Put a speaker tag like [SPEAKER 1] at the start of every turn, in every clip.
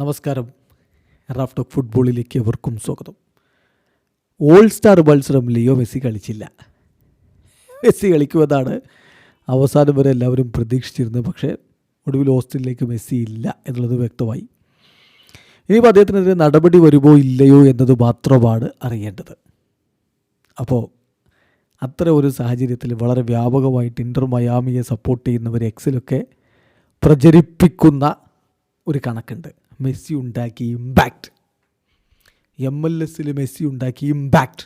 [SPEAKER 1] നമസ്കാരം. Raf talk ഫുട്ബോളിലേക്ക് എവർക്കും സ്വാഗതം. ഓൾ സ്റ്റാർ മത്സരം ലിയോ മെസ്സി കളിച്ചില്ല. മെസ്സി കളിക്കുമെന്നാണ് അവസാനം വരെ എല്ലാവരും പ്രതീക്ഷിച്ചിരുന്നത്. പക്ഷേ ഒടുവിൽ ഹോസ്റ്റലിലേക്ക് മെസ്സി ഇല്ല എന്നുള്ളത് വ്യക്തമായി. ഇനിയിപ്പോൾ അദ്ദേഹത്തിനെതിരെ നടപടി വരുമോ ഇല്ലയോ എന്നത് മാത്രമാണ് അറിയേണ്ടത്. അപ്പോൾ അത്ര ഒരു സാഹചര്യത്തിൽ വളരെ വ്യാപകമായിട്ട് ഇന്റർ മയാമിയെ സപ്പോർട്ട് ചെയ്യുന്നവർ എക്സിലൊക്കെ പ്രചരിപ്പിക്കുന്ന ഒരു കണക്കുണ്ട്. മെസ്സി ഉണ്ടാക്കിയ ഇമ്പാക്റ്റ് എം എൽ എസിൽ മെസ്സി ഉണ്ടാക്കിയ ഇമ്പാക്റ്റ്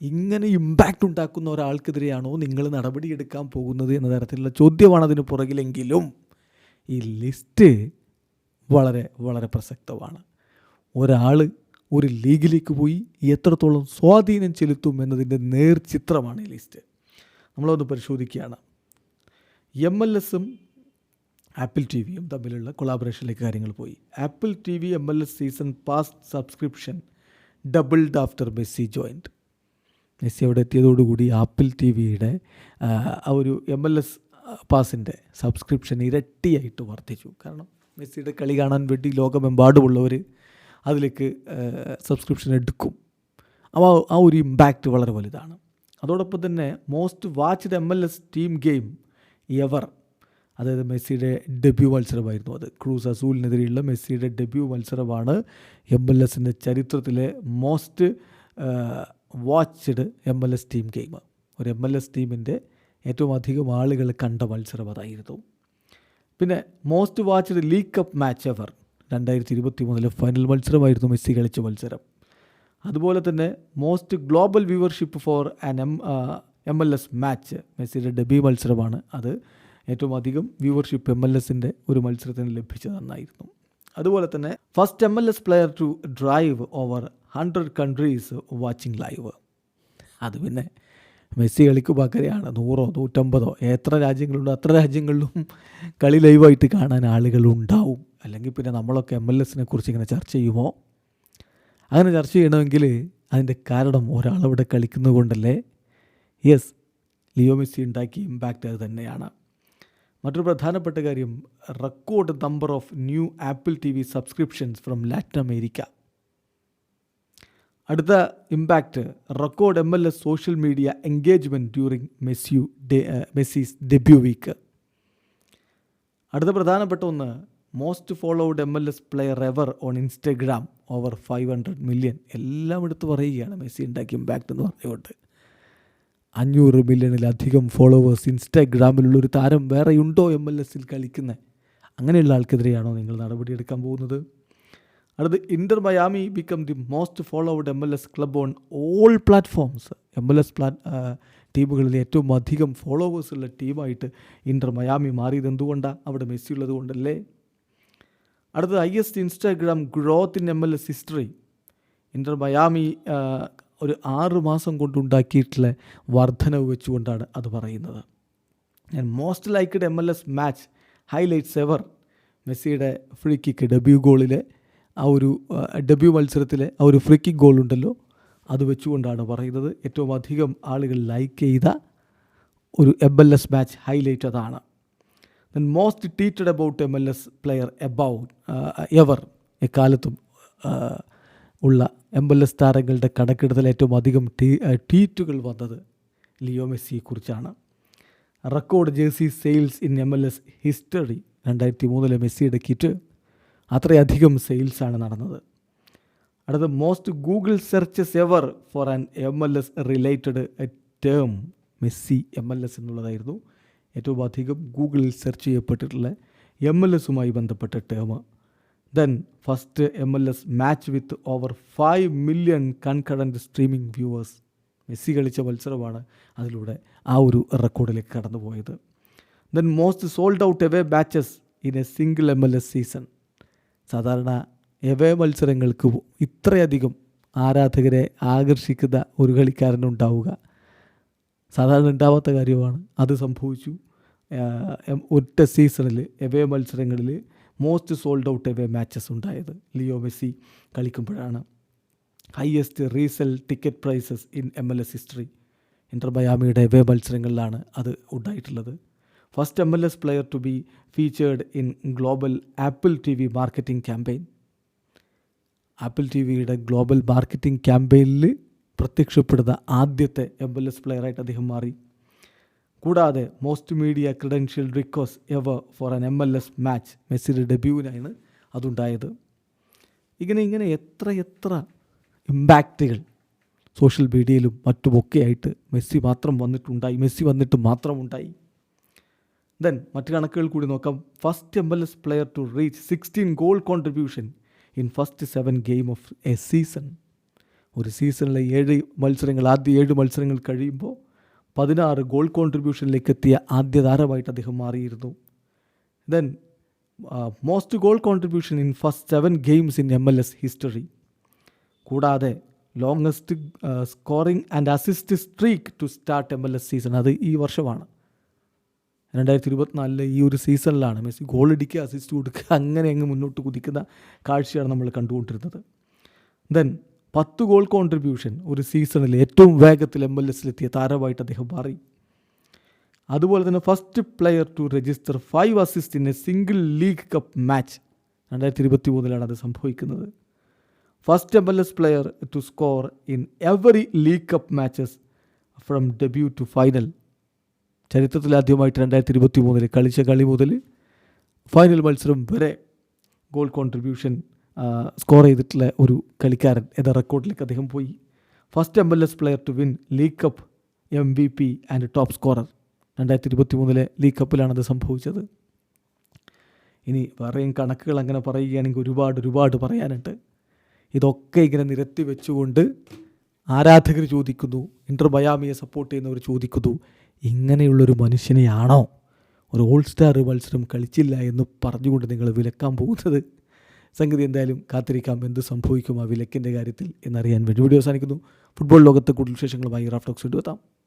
[SPEAKER 1] ഇങ്ങനെ ഇമ്പാക്റ്റ് ഉണ്ടാക്കുന്ന ഒരാൾക്കെതിരെയാണോ നിങ്ങൾ നടപടിയെടുക്കാൻ പോകുന്നത് എന്ന തരത്തിലുള്ള ചോദ്യമാണ് അതിന് പുറകിലെങ്കിലും ഈ ലിസ്റ്റ് വളരെ വളരെ പ്രസക്തമാണ്. ഒരാൾ ഒരു ലീഗിലേക്ക് പോയി എത്രത്തോളം സ്വാധീനം ചെലുത്തും എന്നതിന്റെ നേർചിത്രമാണ് ഈ ലിസ്റ്റ് നമ്മളൊന്ന് പരിശോധിക്കുകയാണ്. എം എൽ എസും ആപ്പിൾ ടി വിയും തമ്മിലുള്ള കൊളാബറേഷനിലേക്ക് കാര്യങ്ങൾ പോയി. Apple T V M L S season pass subscription doubled after Messi joined Messi അവിടെ എത്തിയതോടുകൂടി ആപ്പിൾ ടി വിയുടെ ആ ഒരു എം എൽ എസ് പാസിന്റെ സബ്സ്ക്രിപ്ഷൻ ഇരട്ടിയായിട്ട് വർദ്ധിച്ചു. കാരണം മെസ്സിയുടെ കളി കാണാൻ വേണ്ടി ലോകമെമ്പാടുമുള്ളവർ അതിലേക്ക് സബ്സ്ക്രിപ്ഷൻ എടുക്കും. അപ്പോൾ ആ ഒരു ഇമ്പാക്റ്റ് വളരെ വലുതാണ്. അതോടൊപ്പം തന്നെ most watched M L S team game ever അതായത് മെസ്സിയുടെ ഡെബ്യൂ മത്സരമായിരുന്നു അത്. ക്രൂസ് അസൂലിനെതിരെയുള്ള മെസ്സിയുടെ ഡെബ്യൂ മത്സരമാണ് എം എൽ എസിന്റെ ചരിത്രത്തിലെ most watched M L S team game ഒരു എം എൽ എസ് ടീമിന്റെ ഏറ്റവും അധികം ആളുകൾ കണ്ട മത്സരം അതായിരുന്നു. പിന്നെ most watched league cup match ever രണ്ടായിരത്തി ഇരുപത്തി മൂന്നിലെ ഫൈനൽ മത്സരമായിരുന്നു മെസ്സി കളിച്ച മത്സരം. അതുപോലെ തന്നെ most global viewership for an M M L S match Messi debut മത്സരമാണ് അത് ഏറ്റവും അധികം വ്യൂവർഷിപ്പ് എം എൽ എസിന്റെ ഒരു മത്സരത്തിന് ലഭിച്ചതെന്നായിരുന്നു അതുപോലെ തന്നെ first M L S player to drive over hundred countries watching live അത് പിന്നെ മെസ്സി കളിക്ക് പകരമാണ് നൂറോ നൂറ്റമ്പതോ എത്ര രാജ്യങ്ങളുണ്ടോ അത്ര രാജ്യങ്ങളിലും കളി ലൈവായിട്ട് കാണാൻ ആളുകൾ ഉണ്ടാവും. അല്ലെങ്കിൽ പിന്നെ നമ്മളൊക്കെ എം എൽ എസിനെ കുറിച്ച് ഇങ്ങനെ ചർച്ച ചെയ്യുമോ? അങ്ങനെ ചർച്ച ചെയ്യണമെങ്കിൽ അതിന്റെ കാരണം ഒരാളവിടെ കളിക്കുന്നത് കൊണ്ടല്ലേ യെസ് ലിയോ മെസ്സി ഉണ്ടാക്കിയ ഇമ്പാക്റ്റ് അത് തന്നെയാണ്. മറ്റൊരു പ്രധാനപ്പെട്ട കാര്യം record number of new Apple T V subscriptions from Latin America അടുത്ത impact record M L S social media engagement during മെസ്സിയു Messi's debut week അടുത്ത പ്രധാനപ്പെട്ട ഒന്ന് most followed M L S player ever on Instagram over five hundred million എല്ലാം എടുത്ത് പറയുകയാണ് Messi ഉണ്ടാക്കിയ impact എന്ന് പറഞ്ഞുകൊണ്ട്. അഞ്ഞൂറ് മില്യണിലധികം ഫോളോവേഴ്സ് ഇൻസ്റ്റാഗ്രാമിലുള്ള ഒരു താരം വേറെയുണ്ടോ എം എൽ എസിൽ കളിക്കുന്നത് അങ്ങനെയുള്ള ആൾക്കെതിരെയാണോ നിങ്ങൾ നടപടിയെടുക്കാൻ പോകുന്നത്? അടുത്ത് Inter Miami become the most followed M L S club on all platforms M L S പ്ലാറ്റ് ടീമുകളിൽ ഏറ്റവും അധികം ഫോളോവേഴ്സുള്ള ടീമായിട്ട് ഇന്റർ മയാമി മാറിയത് എന്തുകൊണ്ടാണ് അവിടെ മെസ്സി ഉള്ളത് കൊണ്ടല്ലേ? അടുത്തത് highest Instagram growth in M L S history Inter Miami ഒരു ആറ് മാസം കൊണ്ടുണ്ടാക്കിയിട്ടുള്ള വർധനവ് വെച്ചുകൊണ്ടാണ് അത് പറയുന്നത്. ഞാൻ most liked M L S match highlights ever മെസ്സിയുടെ ഫ്രീ കിക്ക് ഡെബ്യൂ ഗോളിലെ ആ ഒരു ഡെബ്യൂ മത്സരത്തിലെ ആ ഒരു ഫ്രീ കിക്ക് ഗോൾ ഉണ്ടല്ലോ അത് വെച്ചുകൊണ്ടാണ് പറയുന്നത്. ഏറ്റവും അധികം ആളുകൾ ലൈക്ക് ചെയ്ത ഒരു M L S match highlight അതാണ്. Then most tweeted about M L S player about ever എക്കാലത്തും ഉള്ള എം എൽ എസ് താരങ്ങളുടെ കണക്കെടുത്തൽ ഏറ്റവും അധികം ടീ ട്വീറ്റുകൾ വന്നത് Leo മെസ്സിയെക്കുറിച്ചാണ്. Record jersey sales in M L S history രണ്ടായിരത്തി മൂന്നിലെ മെസ്സിയുടെ കിറ്റ് അത്രയധികം സെയിൽസാണ് നടന്നത്. അടുത്ത most Google searches ever for an M L S related term Messi M L S എന്നുള്ളതായിരുന്നു ഏറ്റവും അധികം ഗൂഗിളിൽ സെർച്ച് ചെയ്യപ്പെട്ടിട്ടുള്ള എം എൽ എസുമായി ബന്ധപ്പെട്ട term M L S match with over five million concurrent streaming viewers Messi കളിച്ച മത്സരമാണ് അതിലൂടെ ആ ഒരു റെക്കോർഡിലേക്ക് കടന്നുപോയത്. Then most sold out away matches in a single M L S season സാധാരണ എവേ മത്സരങ്ങൾക്ക് ഇത്രയധികം ആരാധകരെ ആകർഷിക്കുന്ന ഒരു കളിക്കാരനുണ്ടാവുക സാധാരണ ഉണ്ടാവാത്ത കാര്യമാണ്. അത് സംഭവിച്ചു. ഒറ്റ സീസണിൽ എവേ മത്സരങ്ങളിൽ most sold out away matches ഉണ്ടായത്. Leo Messi കളിക്കുമ്പോഴാണ്. Highest resale ticket prices in M L S history Inter മയാമിയുടെ away മത്സരങ്ങളിലാണ് അത് ഉണ്ടായിട്ടുള്ളത്. First M L S player to be featured in global Apple TV marketing campaign Apple T വിയുടെ global marketing ക്യാമ്പയിനിൽ പ്രത്യക്ഷപ്പെടുന്ന ആദ്യത്തെ M L S പ്ലെയറായിട്ട് അദ്ദേഹം മാറി. കൂടാതെ most media credential requests ever for an M L S match മെസ്സിയുടെ ഡെബ്യൂവിനാണ് അതുണ്ടായത്. ഇങ്ങനെ ഇങ്ങനെ എത്ര എത്ര ഇമ്പാക്റ്റുകൾ സോഷ്യൽ മീഡിയയിലും മറ്റുമൊക്കെ ആയിട്ട് മെസ്സി മാത്രം വന്നിട്ടുണ്ടായി മെസ്സി വന്നിട്ട് മാത്രം ഉണ്ടായി ദെൻ മറ്റു കണക്കുകൾ കൂടി നോക്കാം. First M L S player to reach sixteen goal contribution in first seven game of a season ഒരു സീസണിലെ ഏഴ് മത്സരങ്ങൾ ആദ്യ ഏഴ് മത്സരങ്ങൾ കഴിയുമ്പോൾ പതിനാറ് ഗോൾ കോൺട്രിബ്യൂഷനിലേക്ക് എത്തിയ ആദ്യ താരമായിട്ട് അദ്ദേഹം മാറിയിരുന്നു. Then most goal contribution in first seven games in M L S history കൂടാതെ longest scoring and assist streak to start M L S season അത് ഈ വർഷമാണ്. രണ്ടായിരത്തി ഇരുപത്തിനാലിലെ ഈ ഒരു സീസണിലാണ് മെസ്സി ഗോൾ അടിക്കുക അസിസ്റ്റ് കൊടുക്കുക അങ്ങനെ അങ്ങ് മുന്നോട്ട് കുതിക്കുന്ന കാഴ്ചയാണ് നമ്മൾ കണ്ടുകൊണ്ടിരുന്നത്. ദെൻ പത്ത് ഗോൾ കോൺട്രിബ്യൂഷൻ ഒരു സീസണിൽ ഏറ്റവും വേഗത്തിൽ എം എൽ എസിലെത്തിയ താരമായിട്ട് അദ്ദേഹം മാറി. അതുപോലെ തന്നെ first player to register five assist in a single league cup match രണ്ടായിരത്തി ഇരുപത്തി മൂന്നിലാണ് അത് സംഭവിക്കുന്നത്. First M L S player to score in every league cup matches from debut to final ചരിത്രത്തിൽ ആദ്യമായിട്ട് രണ്ടായിരത്തി ഇരുപത്തി മൂന്നിൽ കളിച്ച കളി മുതൽ ഫൈനൽ മത്സരം വരെ ഗോൾ കോൺട്രിബ്യൂഷൻ സ്കോർ ചെയ്തിട്ടുള്ള ഒരു കളിക്കാരൻ എന്ന റെക്കോർഡിലേക്ക് അദ്ദേഹം പോയി. First M L S player to win league cup M V P and top scorer രണ്ടായിരത്തി ഇരുപത്തി മൂന്നിലെ ലീഗ് കപ്പിലാണത് സംഭവിച്ചത്. ഇനി വേറെയും കണക്കുകൾ അങ്ങനെ പറയുകയാണെങ്കിൽ ഒരുപാട് ഒരുപാട് പറയാനുണ്ട്. ഇതൊക്കെ ഇങ്ങനെ നിരത്തി വെച്ചുകൊണ്ട് ആരാധകർ ചോദിക്കുന്നു ഇന്റർ മയാമിയെ സപ്പോർട്ട് ചെയ്യുന്നവർ ചോദിക്കുന്നു ഇങ്ങനെയുള്ളൊരു മനുഷ്യനെയാണോ? ഒരു ഓൾ സ്റ്റാർ മത്സരം കളിച്ചില്ല എന്ന് പറഞ്ഞുകൊണ്ട് നിങ്ങൾ വിലക്കാൻ പോകുന്നത്? സംഗതി എന്തായാലും കാത്തിരിക്കാം. എന്ത് സംഭവിക്കും ആ വിലക്കിന്റെ കാര്യത്തിൽ എന്നറിയാൻ വേണ്ടി വീഡിയോ അവസാനിക്കുന്നു. ഫുട്ബോൾ ലോകത്തെ കൂടുതൽ വിശേഷങ്ങളുമായി റാഫ്റ്റോക്സ് എത്താം.